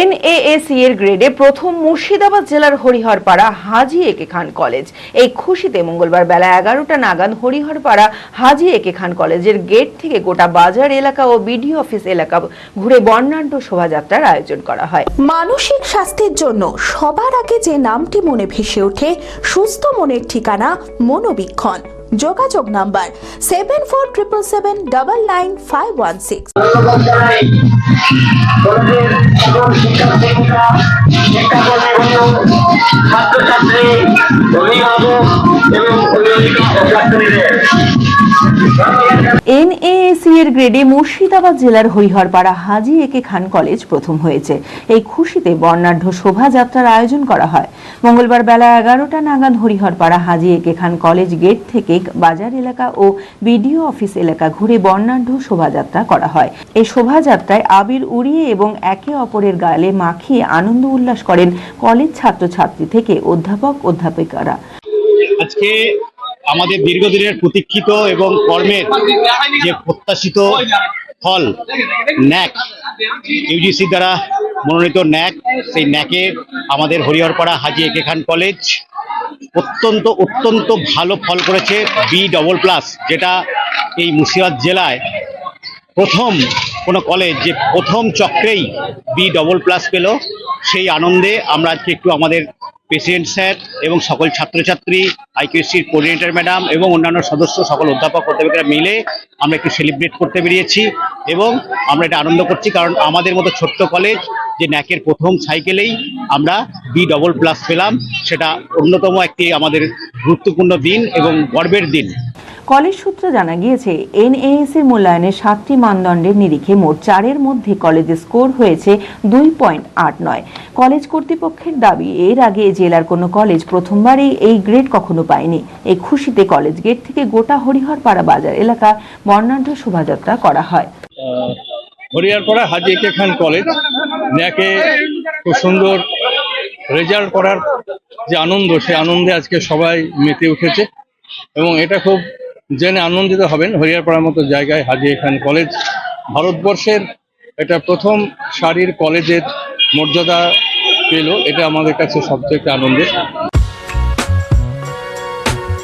এনএএসি এর গ্রেডে প্রথম মুর্শিদাবাদ জেলার হরিহরপাড়া হাজি একে খান কলেজ। এই খুশিতে মঙ্গলবার বেলা এগারোটা নাগাদ হরিহরপাড়া হাজি একে খান কলেজের গেট থেকে গোটা বাজার এলাকা ও বিডিও অফিস এলাকা ঘুরে বর্ণাঢ্য শোভাযাত্রার আয়োজন করা হয়। মানসিক স্বাস্থ্যের জন্য সবার আগে যে নামটি মনে ভেসে ওঠে, সুস্থ মনের ঠিকানা মনোবীক্ষণ। যোগাযোগ number seven four triple seven double nine five one six ছাত্রছাত্রী অভিভাবক এবং এর গ্রেডে মুর্শিদাবাদ জেলার হরিহরপাড়া হাজি একে খান কলেজ প্রথম হয়েছে। এই খুশিতে বর্ণাঢ্য শোভাযাত্রার আয়োজন করা হয়। মঙ্গলবার বেলা এগারোটা নাগাদ হরিহরপাড়া হাজি একে খান কলেজ গেট থেকে বাজার এলাকা ও বিডিও অফিস এলাকা ঘুরে বর্ণাঢ্য শোভাযাত্রা করা হয়। এই শোভাযাত্রায় আবির উড়িয়ে এবং একে অপরের গালে মাখিয়ে আনন্দ উল্লাস করেন কলেজ ছাত্রছাত্রী থেকে অধ্যাপক, অধ্যাপিকারা। আজকে আমাদের দীর্ঘদিনের প্রতীক্ষিত এবং কর্মের যে প্রত্যাশিত ফল, ন্যাক ইউজিসি দ্বারা মনোনীত ন্যাক, সেই ন্যাকে আমাদের হরিহরপাড়া হাজি একে খান কলেজ অত্যন্ত অত্যন্ত ভালো ফল করেছে বি ডবল প্লাস যেটা এই মুর্শিদাবাদ জেলায় প্রথম কোনো কলেজ যে প্রথম চক্রেই বি ডবল প্লাস পেল। সেই আনন্দে আমরা আজকে একটু আমাদের প্রেসিডেন্ট স্যার এবং সকল ছাত্রছাত্রী আইকিউসির কোঅর্ডিনেটর ম্যাডাম এবং অন্যান্য সদস্য, সকল অধ্যাপক, অধ্যাপকরা মিলে আমরা একটু সেলিব্রেট করতে বেরিয়েছি এবং আমরা এটা আনন্দ করছি কারণ আমাদের মতো ছোট্ট কলেজ যে ন্যাকের প্রথম সাইকেলেই আমরা বি ডবল প্লাস পেলাম। সেটা অন্যতম একটি আমাদের গুরুত্বপূর্ণ দিন এবং গর্বের দিন। কলেজ সূত্রে জানা গিয়েছে, এনএএস এর মূল্যায়নে সাতটি মানদণ্ডের নিরিখে মোট চারের মধ্যে কলেজের স্কোর হয়েছে দুই পয়েন্ট আট নয়। কলেজ কর্তৃপক্ষের দাবি, এর আগে জেলার কোনো কলেজ প্রথমবারই এই গ্রেড কখনো পায়নি। এই খুশিতে কলেজ গেট থেকে গোটা হরিহরপাড়া বাজার এলাকা বর্ণাঢ্য শোভাযাত্রা করা হয়। হরিয়ারপাড়া হাজি একে খান কলেজ ন্যাকে খুব সুন্দর রেজাল্ট করার যে আনন্দ, সে আনন্দে আজকে সবাই মেতে উঠেছে। এবং এটা খুব জেনে আনন্দিত হবেন। হরিয়ারপাড়ার মতো জায়গায় হাজি এ খান কলেজ ভারতবর্ষের এটা প্রথম সারির কলেজের মর্যাদা পেল। এটা আমাদের কাছে সবথেকে আনন্দের।